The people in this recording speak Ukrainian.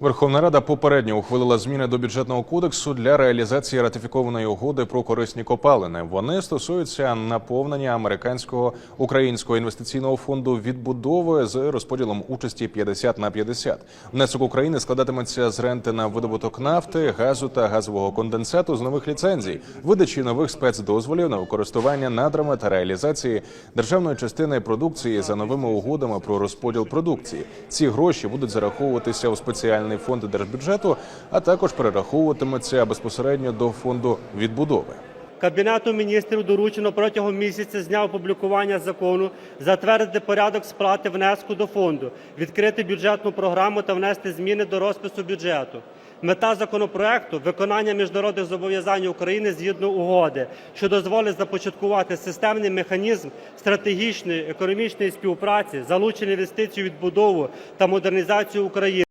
Верховна Рада попередньо ухвалила зміни до бюджетного кодексу для реалізації ратифікованої угоди про корисні копалини. Вони стосуються наповнення американського українського інвестиційного фонду відбудови з розподілом участі 50 на 50. Внесок України складатиметься з ренти на видобуток нафти, газу та газового конденсату з нових ліцензій, видачі нових спецдозволів на використання надрами та реалізації державної частини продукції за новими угодами про розподіл продукції. Ці гроші будуть зараховуватися у спеціальний фонд держбюджету, а також перераховуватимуться безпосередньо до фонду відбудови. Кабінету міністрів доручено протягом місяця з дня опублікування закону затвердити порядок сплати внеску до фонду, відкрити бюджетну програму та внести зміни до розпису бюджету. Мета законопроекту виконання міжнародних зобов'язань України згідно угоди, що дозволить започаткувати системний механізм стратегічної економічної співпраці, залучення інвестицій відбудову та модернізацію України.